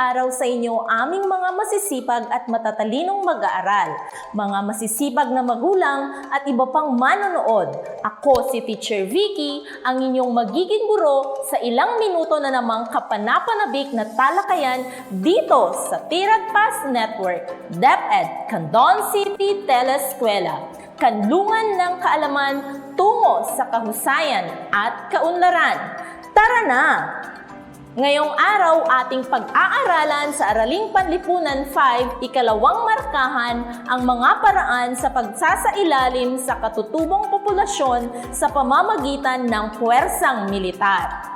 Araw sa inyo aming mga masisipag at matatalinong mag-aaral, mga masisipag na magulang at iba pang manonood. Ako si Teacher Vicky, ang inyong magiging guro sa ilang minuto na namang kapanapanabik na talakayan dito sa Tiragpas Network, DepEd, Candon City Teleskwela. Kanlungan ng kaalaman tungo sa kahusayan at kaunlaran. Tara na! Ngayong araw ating pag-aaralan sa Araling Panlipunan 5, ikalawang markahan ang mga paraan sa pagsasailalim sa katutubong populasyon sa pamamagitan ng puwersang militar.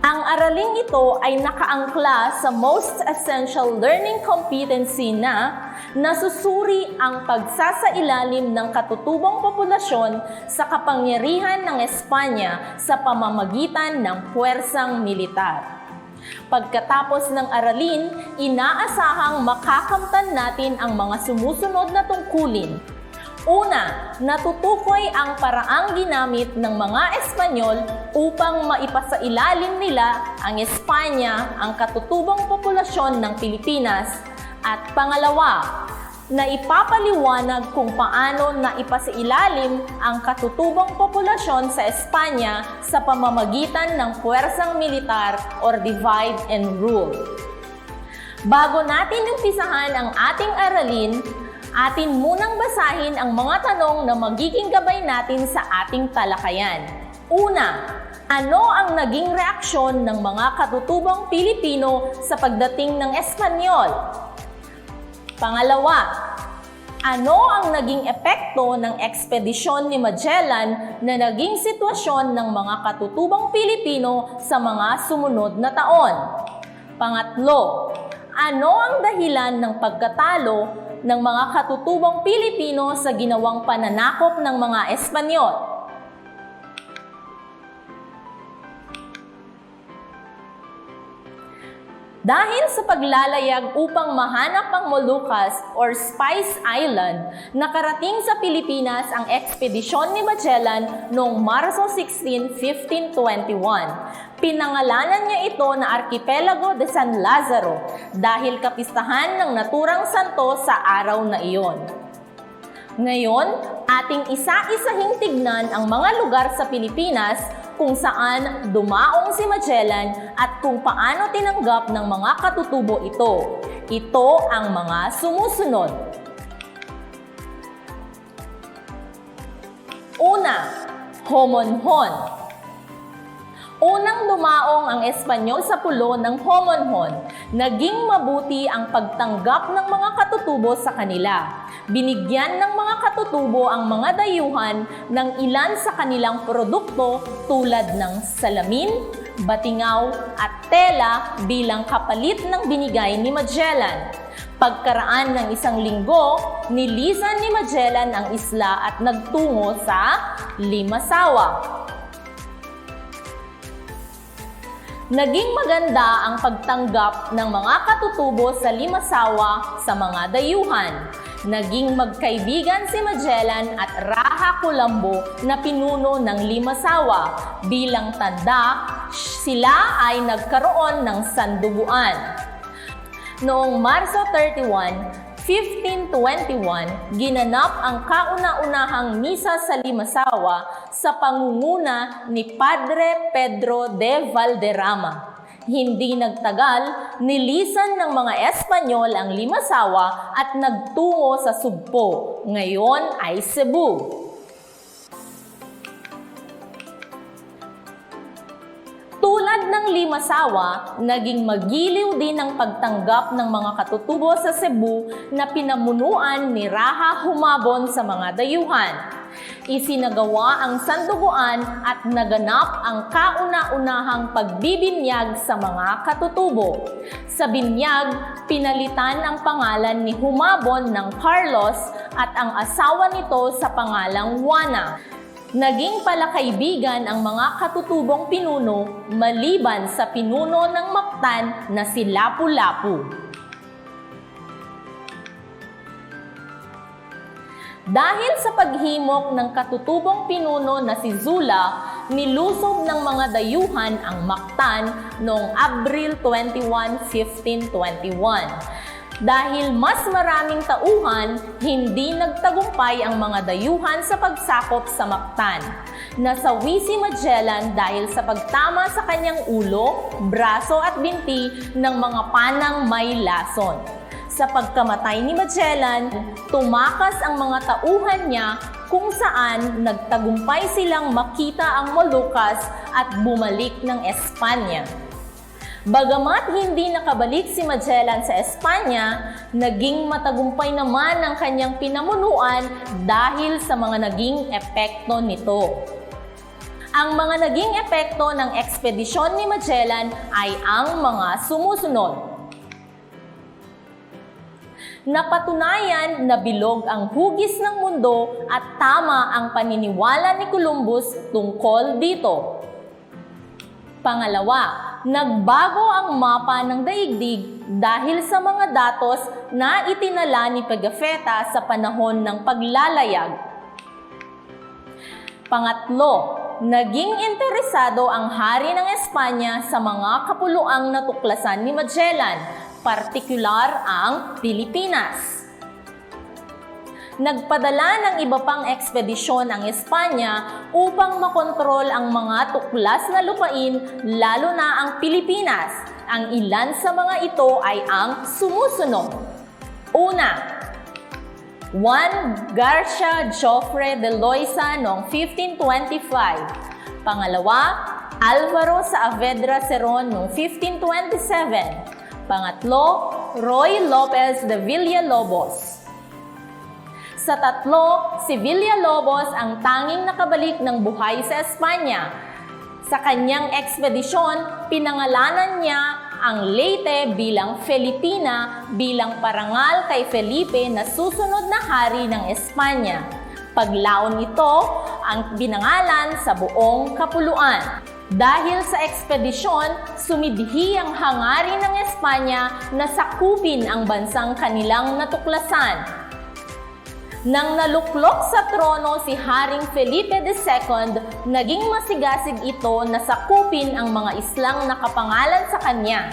Ang araling ito ay nakaangkla sa most essential learning competency na nasusuri ang pagsasailalim ng katutubong populasyon sa kapangyarihan ng Espanya sa pamamagitan ng puwersang militar. Pagkatapos ng aralin, inaasahang makakamtan natin ang mga sumusunod na tungkulin. Una, natutukoy ang paraang ginamit ng mga Espanyol upang maipasailalim nila ang Espanya ang katutubong populasyon ng Pilipinas. At pangalawa, na ipapaliwanag kung paano na ipasailalim ang katutubong populasyon sa Espanya sa pamamagitan ng puwersang militar or divide and rule. Bago natin umpisahan ang ating aralin, atin munang basahin ang mga tanong na magiging gabay natin sa ating talakayan. Una, ano ang naging reaksyon ng mga katutubong Pilipino sa pagdating ng Espanyol? Pangalawa, ano ang naging epekto ng ekspedisyon ni Magellan na naging sitwasyon ng mga katutubong Pilipino sa mga sumunod na taon? Pangatlo, ano ang dahilan ng pagkatalo ng mga katutubong Pilipino sa ginawang pananakop ng mga Espanyol? Dahil sa paglalayag upang mahanap ang Moluccas or Spice Island, nakarating sa Pilipinas ang ekspedisyon ni Magellan noong Marso 16, 1521. Pinangalanan niya ito na Archipelago de San Lazaro dahil kapistahan ng naturang santo sa araw na iyon. Ngayon, ating isa-isahing tignan ang mga lugar sa Pilipinas kung saan dumaong si Magellan at kung paano tinanggap ng mga katutubo ito. Ito ang mga sumusunod. Una, Homonhon. Unang dumaong ang Espanyol sa pulo ng Homonhon. Naging mabuti ang pagtanggap ng mga katutubo sa kanila. Binigyan ng mga katutubo ang mga dayuhan ng ilan sa kanilang produkto tulad ng salamin, batingaw at tela bilang kapalit ng binigay ni Magellan. Pagkaraan ng isang linggo, nilisan ni Magellan ang isla at nagtungo sa Limasawa. Naging maganda ang pagtanggap ng mga katutubo sa Limasawa sa mga dayuhan. Naging magkaibigan si Magellan at Raha Colombo na pinuno ng Limasawa. Bilang tanda, sila ay nagkaroon ng sanduguan. Noong Marso 31, 1521, ginanap ang kauna-unahang misa sa Limasawa sa pangunguna ni Padre Pedro de Valderrama. Hindi nagtagal, nilisan ng mga Espanyol ang Limasawa at nagtungo sa Sugpo, ngayon ay Cebu. Ng Limasawa, naging magiliw din ang pagtanggap ng mga katutubo sa Cebu na pinamunuan ni Raha Humabon sa mga dayuhan. Isinagawa ang sanduguan at naganap ang kauna-unahang pagbibinyag sa mga katutubo. Sa binyag, pinalitan ang pangalan ni Humabon ng Carlos at ang asawa nito sa pangalang Juana. Naging palakaibigan ang mga katutubong pinuno maliban sa pinuno ng Mactan na si Lapu-Lapu. Dahil sa paghimok ng katutubong pinuno na si Zula, nilusob ng mga dayuhan ang Mactan noong Abril 21, 1521. Dahil mas maraming tauhan, hindi nagtagumpay ang mga dayuhan sa pagsakop sa Mactan. Nasawi si Magellan dahil sa pagtama sa kanyang ulo, braso at binti ng mga panang may lason. Sa pagkamatay ni Magellan, tumakas ang mga tauhan niya kung saan nagtagumpay silang makita ang Moluccas at bumalik ng Espanya. Bagamat hindi nakabalik si Magellan sa Espanya, naging matagumpay naman ang kanyang pinamunuan dahil sa mga naging epekto nito. Ang mga naging epekto ng ekspedisyon ni Magellan ay ang mga sumusunod. Napatunayan na bilog ang hugis ng mundo at tama ang paniniwala ni Columbus tungkol dito. Pangalawa, nagbago ang mapa ng daigdig dahil sa mga datos na itinala ni Pagafetta sa panahon ng paglalayag. Pangatlo, naging interesado ang hari ng Espanya sa mga kapuluang natuklasan ni Magellan, partikular ang Pilipinas. Nagpadala ng iba pang ekspedisyon ang Espanya upang makontrol ang mga tuklas na lupain, lalo na ang Pilipinas. Ang ilan sa mga ito ay ang sumusunod. Una, Juan Garcia Joffre de Loisa noong 1525. Pangalawa, Alvaro Saavedra Cerón noong 1527. Pangatlo, Roy Lopez de Villalobos. Sa tatlo, si Villalobos ang tanging nakabalik ng buhay sa Espanya. Sa kanyang ekspedisyon, pinangalanan niya ang Leyte bilang Filipina bilang parangal kay Felipe na susunod na hari ng Espanya. Paglaon ito ang binangalan sa buong kapuluan. Dahil sa ekspedisyon, sumidhi ang hangarin ng Espanya na sakupin ang bansang kanilang natuklasan. Nang naluklok sa trono si Haring Felipe II, naging masigasig ito na sakupin ang mga islang nakapangalan sa kanya.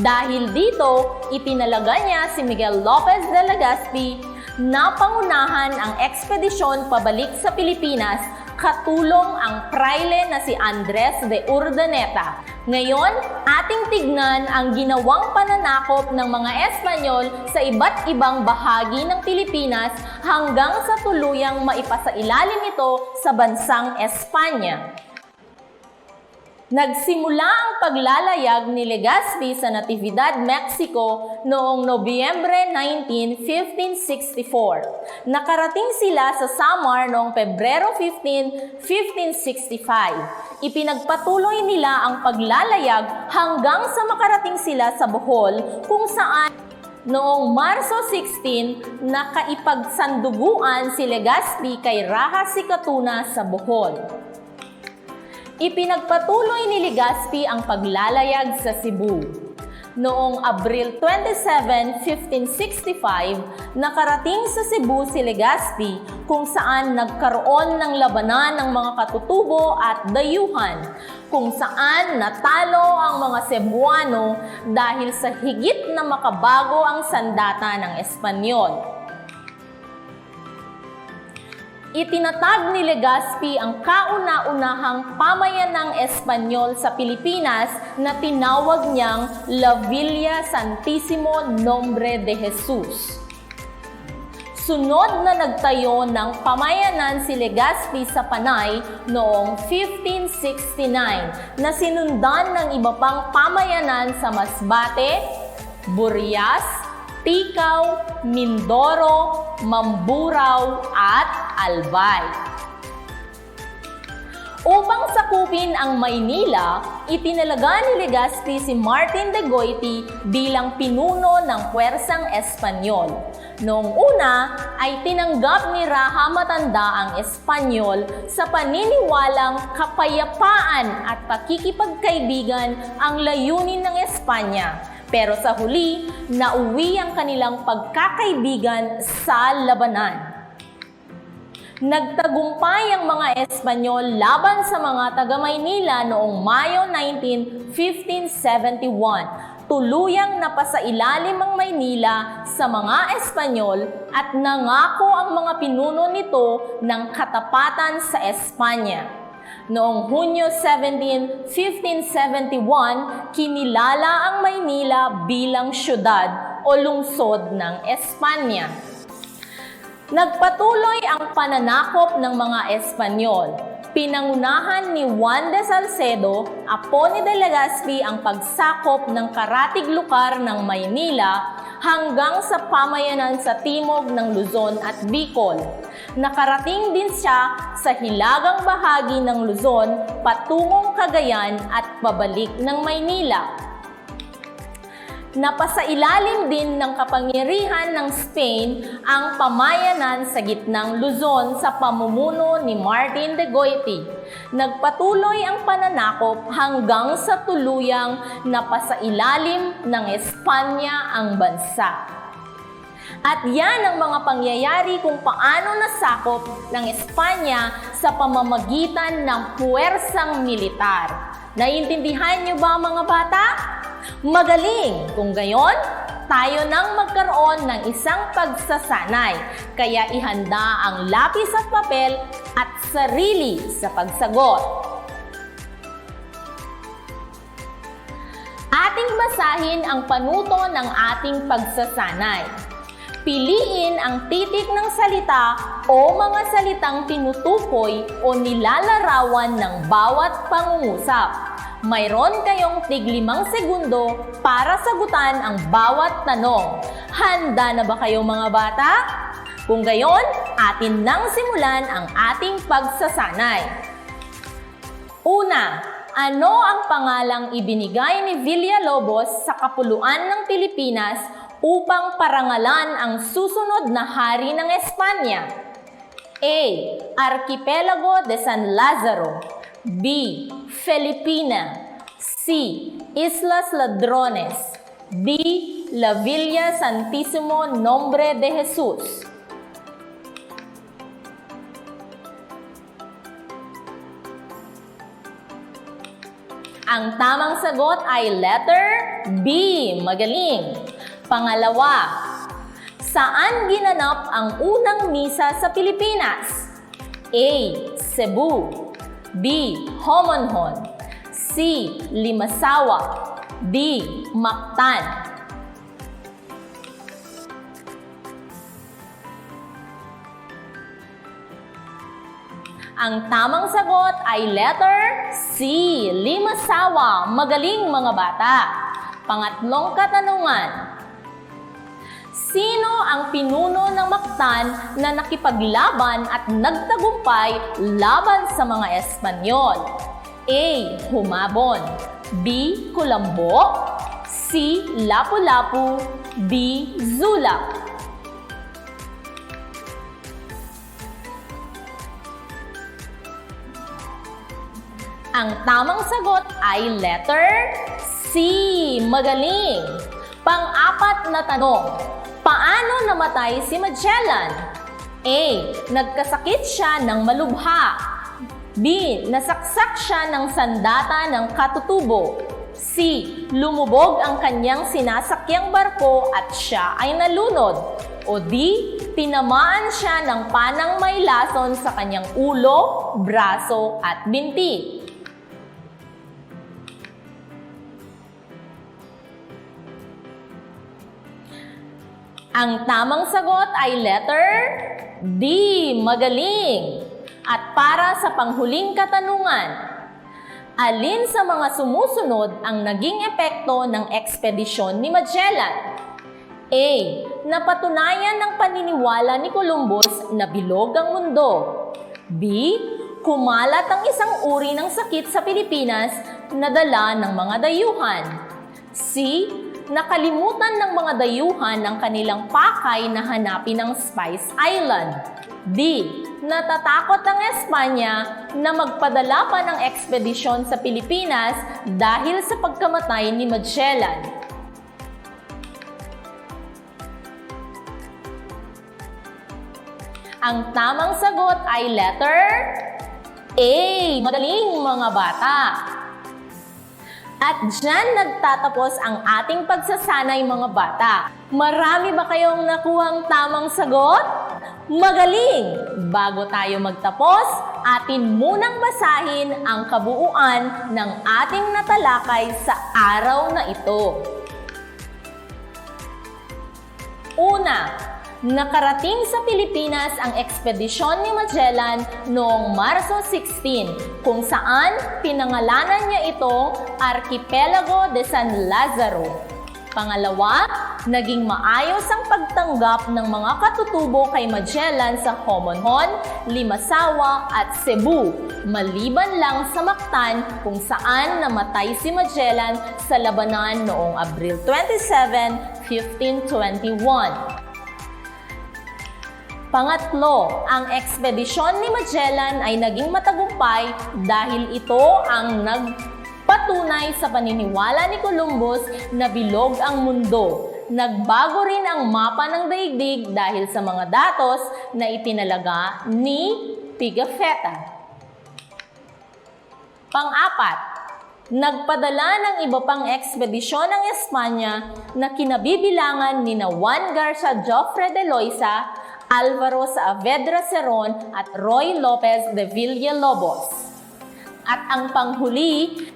Dahil dito, itinalaga niya si Miguel Lopez de Legazpi na pangunahan ang ekspedisyon pabalik sa Pilipinas katulong ang praile na si Andres de Urdaneta. Ngayon, ating tignan ang ginawang pananakop ng mga Espanyol sa iba't ibang bahagi ng Pilipinas hanggang sa tuluyang maipasailalim ito sa bansang Espanya. Nagsimula ang paglalayag ni Legazpi sa Natividad, Mexico noong Nobyembre 19, 1564. Nakarating sila sa Samar noong Pebrero 15, 1565. Ipinagpatuloy nila ang paglalayag hanggang sa makarating sila sa Bohol kung saan Noong Marso 16, nakaipagsanduguan si Legazpi kay Raha Sikatuna sa Bohol. Ipinagpatuloy ni Legazpi ang paglalayag sa Cebu. Noong Abril 27, 1565, nakarating sa Cebu si Legazpi kung saan nagkaroon ng labanan ng mga katutubo at dayuhan, kung saan natalo ang mga Cebuano dahil sa higit na makabago ang sandata ng Espanyol. Itinatag ni Legazpi ang kauna-unahang pamayanang Espanyol sa Pilipinas na tinawag niyang La Villa Santissimo Nombre de Jesus. Sunod na nagtayo ng pamayanan si Legazpi sa Panay noong 1569 na sinundan ng iba pang pamayanan sa Masbate, Burias, Tikaw, Mindoro, Mamburao at Albay. Upang sakupin ang Maynila, itinalaga ni Legazpi si Martin de Goiti bilang pinuno ng puwersang Espanyol. Noong una ay tinanggap ni Raha Matanda ang Espanyol sa paniniwalang kapayapaan at pakikipagkaibigan ang layunin ng Espanya pero sa huli, nauwi ang kanilang pagkakaibigan sa labanan. Nagtagumpay ang mga Espanyol laban sa mga taga-Maynila noong Mayo 19, 1571. Tuluyang napasailalim ang Maynila sa mga Espanyol at nangako ang mga pinuno nito ng katapatan sa Espanya. Noong Hunyo 17, 1571, kinilala ang Maynila bilang syudad o lungsod ng Espanya. Nagpatuloy ang pananakop ng mga Espanyol. Pinangunahan ni Juan de Salcedo, apo ni De Legazpi ang pagsakop ng karatig lugar ng Maynila hanggang sa pamayanan sa timog ng Luzon at Bicol. Nakarating din siya sa hilagang bahagi ng Luzon patungong Cagayan at pabalik ng Maynila napasailalim din ng kapangyarihan ng Spain ang pamayanan sa gitnang Luzon sa pamumuno ni Martin de Goiti. Nagpatuloy ang pananakop hanggang sa tuluyang napasailalim ng Espanya ang bansa. At yan ang mga pangyayari kung paano nasakop ng Espanya sa pamamagitan ng puwersang militar. Naiintindihan niyo ba mga bata? Magaling! Kung gayon, tayo nang magkaroon ng isang pagsasanay. Kaya ihanda ang lapis at papel at sarili sa pagsagot. Ating basahin ang panuto ng ating pagsasanay. Piliin ang titik ng salita o mga salitang tinutukoy o nilalarawan ng bawat pangungusap. Mayroon kayong tiglimang segundo para sagutan ang bawat tanong. Handa na ba kayo mga bata? Kung gayon, atin nang simulan ang ating pagsasanay. Una, ano ang pangalang ibinigay ni Villalobos sa kapuluan ng Pilipinas upang parangalan ang susunod na hari ng Espanya? A. Archipelago de San Lazaro B. Filipina C. Islas Ladrones D. La Villa Santísimo Nombre de Jesus Ang tamang sagot ay letter B. Magaling. Pangalawa, saan ginanap ang unang misa sa Pilipinas? A. Cebu B. Homonhon C. Limasawa D. Mactan Ang tamang sagot ay letter C. Limasawa. Magaling mga bata. Pangatlong katanungan. Sino ang pinuno ng Mactan na nakipaglaban at nagtagumpay laban sa mga Espanyol? A. Humabon B. Kulambo C. Lapu-Lapu D. Zulak Ang tamang sagot ay letter C. Magaling. Pang-apat na tanong. Paano namatay si Magellan? A. Nagkasakit siya ng malubha. B. Nasaksak siya ng sandata ng katutubo. C. Lumubog ang kanyang sinasakyang barko at siya ay nalunod. O D. Tinamaan siya ng panang may lason sa kanyang ulo, braso at binti. Ang tamang sagot ay letter D. Magaling. At para sa panghuling katanungan, alin sa mga sumusunod ang naging epekto ng ekspedisyon ni Magellan? A. Napatunayan ng paniniwala ni Columbus na bilog ang mundo. B. Kumalat ang isang uri ng sakit sa Pilipinas na dala ng mga dayuhan. C nakalimutan ng mga dayuhan ang kanilang pakay na hanapin ang Spice Island. D. Natatakot ang Espanya na magpadala pa ng ekspedisyon sa Pilipinas dahil sa pagkamatay ni Magellan. Ang tamang sagot ay letter A. Magaling mga bata. At dyan nagtatapos ang ating pagsasanay mga bata. Marami ba kayong nakuhang tamang sagot? Magaling! Bago tayo magtapos, atin munang basahin ang kabuuan ng ating natalakay sa araw na ito. Una, nakarating sa Pilipinas ang ekspedisyon ni Magellan noong Marso 16 kung saan pinangalanan niya itong Archipelago de San Lazaro. Pangalawa, naging maayos ang pagtanggap ng mga katutubo kay Magellan sa Homonhon, Limasawa at Cebu, maliban lang sa Mactan kung saan namatay si Magellan sa labanan noong Abril 27, 1521. Pangatlo, ang ekspedisyon ni Magellan ay naging matagumpay dahil ito ang nagpatunay sa paniniwala ni Columbus na bilog ang mundo. Nagbago rin ang mapa ng daigdig dahil sa mga datos na itinalaga ni Pigafetta. Pang-apat, nagpadala ng iba pang ekspedisyon ng Espanya na kinabibilangan ni na Juan Garcia Joffre de Loisa, Alvaro Saavedra Cerron at Roy Lopez de Villalobos. At ang panghuli,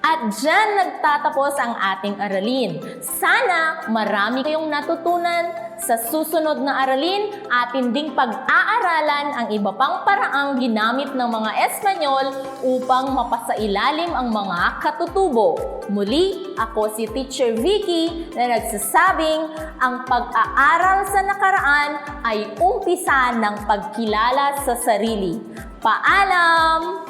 at dyan nagtatapos ang ating aralin. Sana marami kayong natutunan sa susunod na aralin atin ding pag-aaralan ang iba pang paraang ginamit ng mga Espanyol upang mapasailalim ang mga katutubo. Muli, ako si Teacher Vicky na nagsasabing ang pag-aaral sa nakaraan ay umpisa ng pagkilala sa sarili. Paalam!